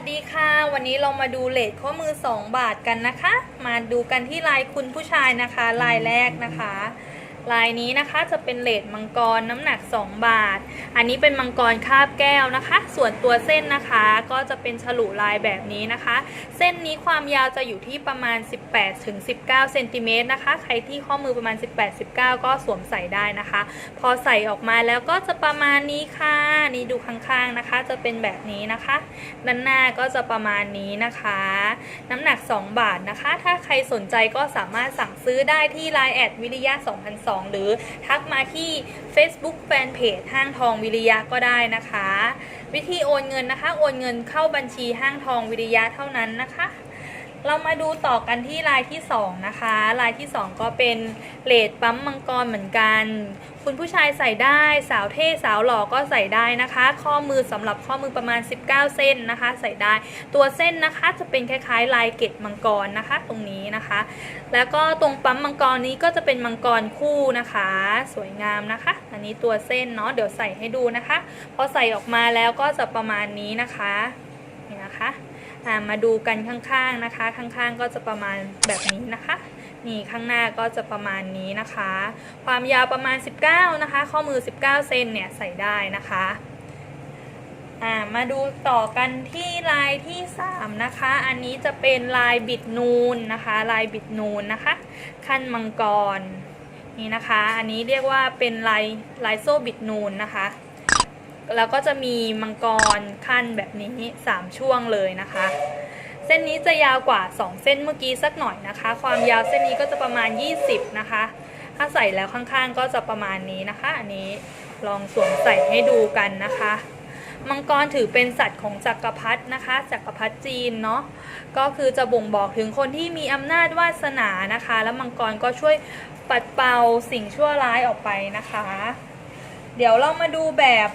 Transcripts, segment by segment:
สดีค่ะ วันนี้เรามาดูเลทข้อมือ 2 บาทกันนะคะ มาดูกันที่ลายคุณผู้ชายนะคะ ลายแรกนะคะ ลายนี้นะคะจะเป็นเลดมังกรน้ำหนัก 2 บาท อันนี้เป็นมังกรคาบแก้วนะคะ ส่วนตัวเส้นนะคะก็จะเป็นฉลุลายแบบนี้นะคะ เส้นนี้ความยาวจะอยู่ที่ประมาณ 18ถึง19เซนติเมตรนะคะ ใครที่ข้อมือประมาณ 18-19 ก็สวมใส่ได้นะคะ พอใส่ออกมาแล้วก็จะประมาณนี้ค่ะ นี่ดูข้างๆนะคะ จะเป็นแบบนี้นะคะ ด้านหน้าก็จะประมาณนี้นะคะ น้ำหนัก 2 บาทนะคะ ถ้าใครสนใจก็สามารถสั่งซื้อได้ที่ Line แอดวิริยะ2002หรือทักมาที่ Facebook Fanpage ห้างทองวิริยะก็ได้นะคะ วิธีโอนเงินนะคะ โอนเงินเข้าบัญชีห้างทองวิริยะเท่านั้นนะคะ เรามาดูต่อกันที่ลายที่ 2 นะคะ ลายที่ 2 ก็เป็นเลดปั๊มมังกรเหมือนกัน คุณผู้ชายใส่ได้สาวเท่สาวหล่อก็ใส่ได้นะคะ ข้อมือสำหรับข้อมือประมาณ 19 เส้นนะคะ ใส่ได้ตัวเส้นนะคะจะเป็นคล้ายๆ ลายเกตมังกรนะคะ ตรงนี้นะคะ แล้วก็ตรงปั๊มมังกรนี้ก็จะเป็นมังกรคู่นะคะ สวยงามนะคะ อันนี้ตัวเส้นเนาะเดี๋ยวใส่ให้ดูนะคะ พอใส่ออกมาแล้วก็จะประมาณนี้นะคะนี่นะคะ มาดูกันข้างๆนะคะ ข้างๆก็จะประมาณแบบนี้นะคะนี่ข้างหน้าก็จะประมาณนี้นะคะ ความยาวประมาณ 19 นะคะ ข้อมือ 19 เซนเนี่ยใส่ได้นะคะอ่ามาดูต่อกันที่ลายที่ 3 นะคะ อันนี้จะเป็นลายบิดนูนนะคะ ลายบิดนูนนะคะ ขั้นมังกรนี่นะคะ อันนี้เรียกว่าเป็นลายลายโซ่บิดนูนนะคะ แล้วก็จะมีมังกรขั้นแบบนี้ 3 ช่วงเลยนะคะ เส้นนี้จะยาวกว่า 2 เส้นเมื่อกี้สักหน่อยนะคะ ความยาวเส้นนี้ก็จะประมาณ 20 นะคะ ถ้าใส่แล้วข้างๆก็จะประมาณนี้นะคะ อันนี้ลองสวมใส่ให้ดูกันนะคะมังกรถือเป็นสัตว์ของจักรพรรดินะคะ จักรพรรดิจีนเนาะก็คือจะบ่งบอกถึงคนที่มีอำนาจวาสนานะคะ แล้วมังกรก็ช่วยปัดเป่าสิ่งชั่วร้ายออกไปนะคะ เดี๋ยวเรามาดูแบบ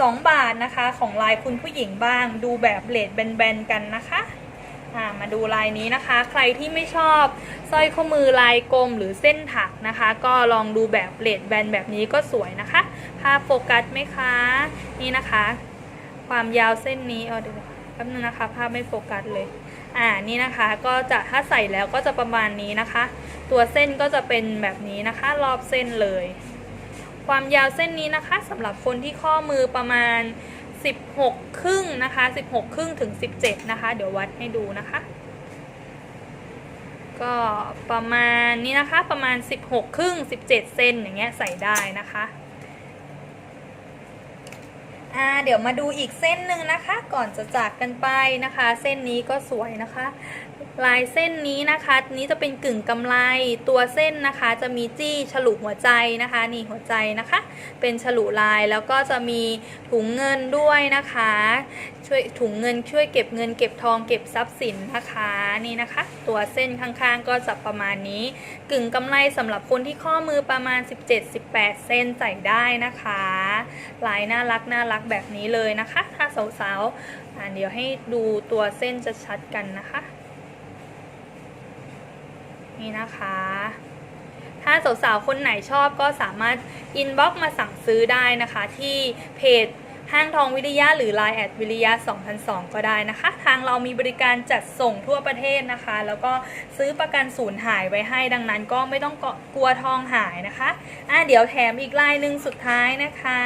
2 บาทนะคะของลายคุณผู้หญิงบ้าง ดูแบบเลดแบนๆกันนะคะมาดูลายนี้นะคะ ใครที่ไม่ชอบสร้อยข้อมือลายกลมหรือเส้นถักนะคะ ก็ลองดูแบบเลดแบนแบบนี้ก็สวยนะคะภาพโฟกัสไหมคะนี่นะคะ ความยาวเส้นนี้เออเดี๋ยวแป๊บนึงนะคะภาพไม่โฟกัสเลยอ่านี่นะคะก็จะถ้าใส่แล้วก็จะประมาณนี้นะคะ ตัวเส้นก็จะเป็นแบบนี้นะคะ รอบเส้นเลย ความยาวเส้นนี้นะคะสำหรับคนที่ข้อมือประมาณ 16 ครึ่งนะคะ 16 ครึ่งถึง 17 นะคะ เดี๋ยววัดให้ดูนะคะ ก็ประมาณนี้นะคะประมาณ 16 ครึ่ง 17 เซนอย่างเงี้ยใส่ได้นะคะ อ่าเดี๋ยวมาดูอีกเส้นหนึ่งนะคะ ก่อนจะจากกันไปนะคะ เส้นนี้ก็สวยนะคะ ลายเส้นนี้นะคะ นี้จะเป็นกึ่งกำไรตัวเส้นนะคะ จะมีจี้ฉลุหัวใจนะคะ นี่หัวใจนะคะ เป็นฉลุลายแล้วก็จะมีถุงเงินด้วยนะคะ ช่วยถุงเงินช่วยเก็บเงินเก็บทองเก็บทรัพย์สินนะคะนี่นะคะ ตัวเส้นข้างๆ ก็จะประมาณนี้ กึ่งกำไรสำหรับคนที่ข้อมือประมาณ 17-18 เส้นใส่ได้นะคะ ลายน่ารักน่ารักแบบนี้เลยนะคะ ถ้าสาวๆเดี๋ยวให้ดูตัวเส้นจะชัดกันนะคะ นี่นะคะ ถ้าสาวๆคนไหนชอบก็สามารถอินบ็อกมาสั่งซื้อได้นะคะ ที่เพจ ห้างทองวิริยะหรือ Line แอดวิริยะ2002 ก็ได้นะคะ ทางเรามีบริการจัดส่งทั่วประเทศนะคะ แล้วก็ซื้อประกันสูญหายไว้ให้ดังนั้นก็ไม่ต้องกลัวทองหายนะคะอะเดี๋ยวแถมอีกลายหนึ่งสุดท้ายนะคะ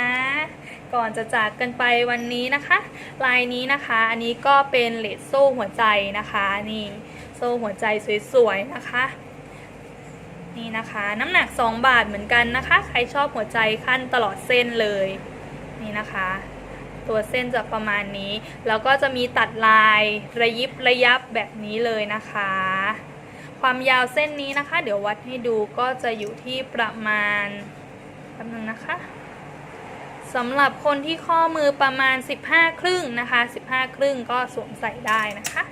ก่อนจะจากกันไปวันนี้นะคะ ลายนี้นะคะ อันนี้ก็เป็นเลดโซ่หัวใจนะคะนี่โซ่หัวใจสวยๆนะคะนี่นะคะน้ำหนัก 2 บาทเหมือนกันนะคะ ใครชอบหัวใจขั้นตลอดเส้นเลย นี่นะคะ ตัวเส้นจะประมาณนี้ แล้วก็จะมีตัดลายระยิบระยับแบบนี้เลยนะคะ ความยาวเส้นนี้นะคะ เดี๋ยววัดให้ดูก็จะอยู่ที่ประมาณแป๊บนึงนะคะสำหรับคนที่ข้อมือประมาณ 15 ครึ่งนะคะ 15 ครึ่งก็สวมใส่ได้นะคะ